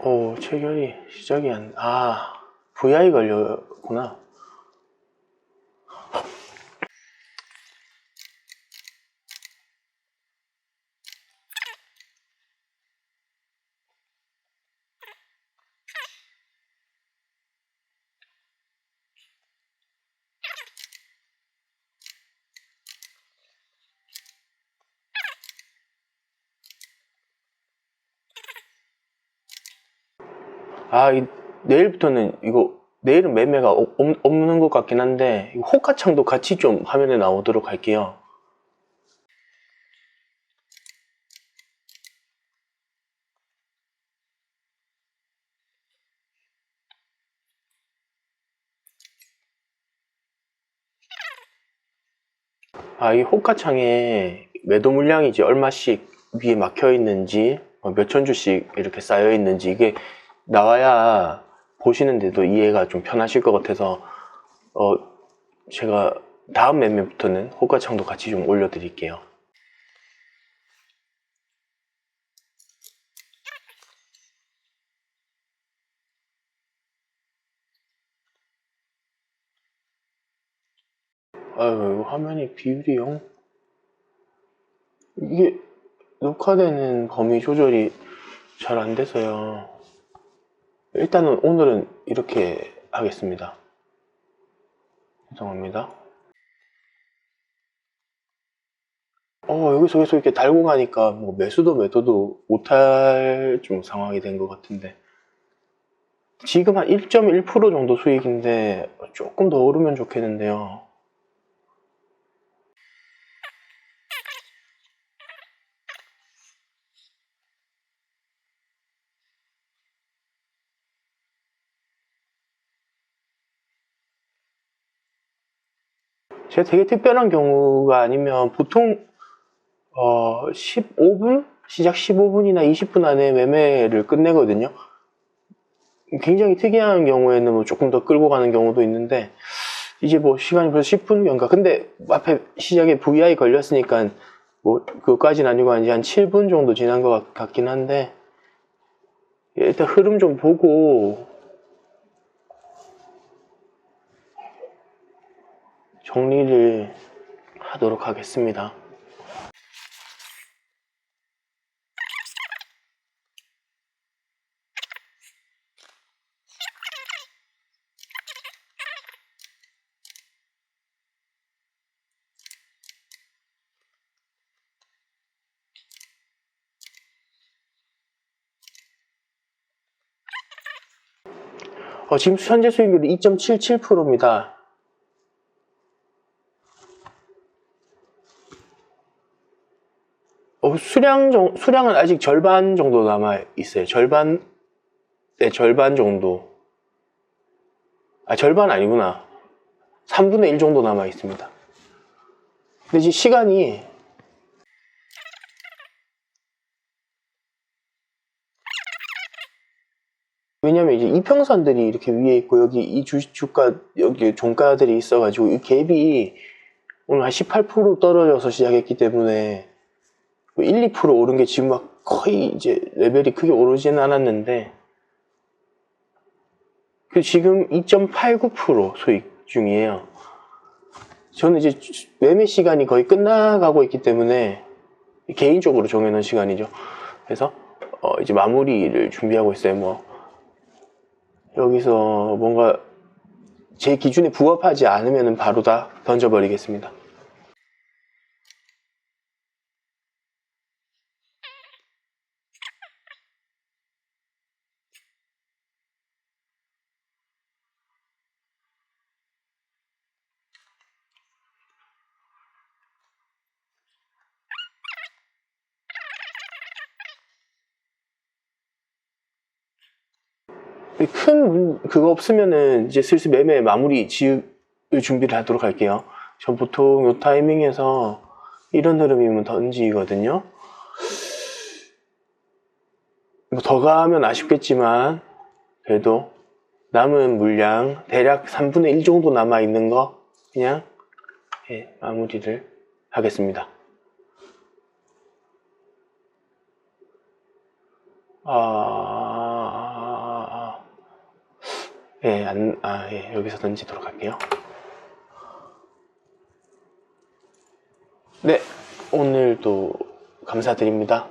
오, 체결이 시작이 안, 아, VI 걸렸구나. 아, 이, 내일부터는 이거, 내일은 매매가 없, 없- 없는 것 같긴 한데, 호가창도 같이 좀 화면에 나오도록 할게요. 아, 이 호가창에 매도 물량이 이제 얼마씩 위에 막혀 있는지, 어, 몇천 주씩 이렇게 쌓여 있는지, 이게 나와야 보시는데도 이해가 좀 편하실 것 같아서, 어, 제가 다음 매매부터는 호가창도 같이 좀 올려드릴게요. 아유, 화면이 비율이 영. 이게 녹화되는 범위 조절이 잘 안 돼서요. 일단은 오늘은 이렇게 하겠습니다. 죄송합니다. 어, 여기서 계속 이렇게 달고 가니까 뭐 매수도 매도도 못할 좀 상황이 된 것 같은데. 지금 한 1.1% 정도 수익인데 조금 더 오르면 좋겠는데요. 제가 되게 특별한 경우가 아니면 보통 어 15분 시작 15분이나 20분 안에 매매를 끝내거든요. 굉장히 특이한 경우에는 뭐 조금 더 끌고 가는 경우도 있는데 이제 뭐 시간이 벌써 10분 경과. 근데 앞에 시작에 VI 걸렸으니까 뭐 그것까지는 아니고 이제 한 7분 정도 지난 것 같- 같긴 한데 일단 흐름 좀 보고 정리를 하도록 하겠습니다. 어, 지금 현재 수익률이 2.77%입니다. 어, 수량 정, 수량은 아직 절반 정도 남아 있어요. 절반, 네, 절반 정도. 아, 절반 아니구나. 3분의 1 정도 남아 있습니다. 근데 지금 시간이 왜냐면 이제 이평선들이 이렇게 위에 있고 여기 이 주, 주가 여기 종가들이 있어가지고 이 갭이 오늘 한 18% 떨어져서 시작했기 때문에 1, 2% 오른 게 지금 막 거의 이제 레벨이 크게 오르지는 않았는데 그 지금 2.89% 수익 중이에요. 저는 이제 매매 시간이 거의 끝나가고 있기 때문에 개인적으로 정해놓은 시간이죠. 그래서 어 이제 마무리를 준비하고 있어요. 뭐 여기서 뭔가 제 기준에 부합하지 않으면 바로 다 던져버리겠습니다. 큰 문- 그거 없으면은 이제 슬슬 매매 마무리 지을 준비를 하도록 할게요. 전 보통 요 타이밍에서 이런 흐름이면 던지거든요. 뭐더 가면 아쉽겠지만 그래도 남은 물량 대략 3분의 1 정도 남아 있는 거 그냥 예, 마무리를 하겠습니다. 아 예, 안, 아, 예, 여기서 던지도록 할게요. 네, 오늘도 감사드립니다.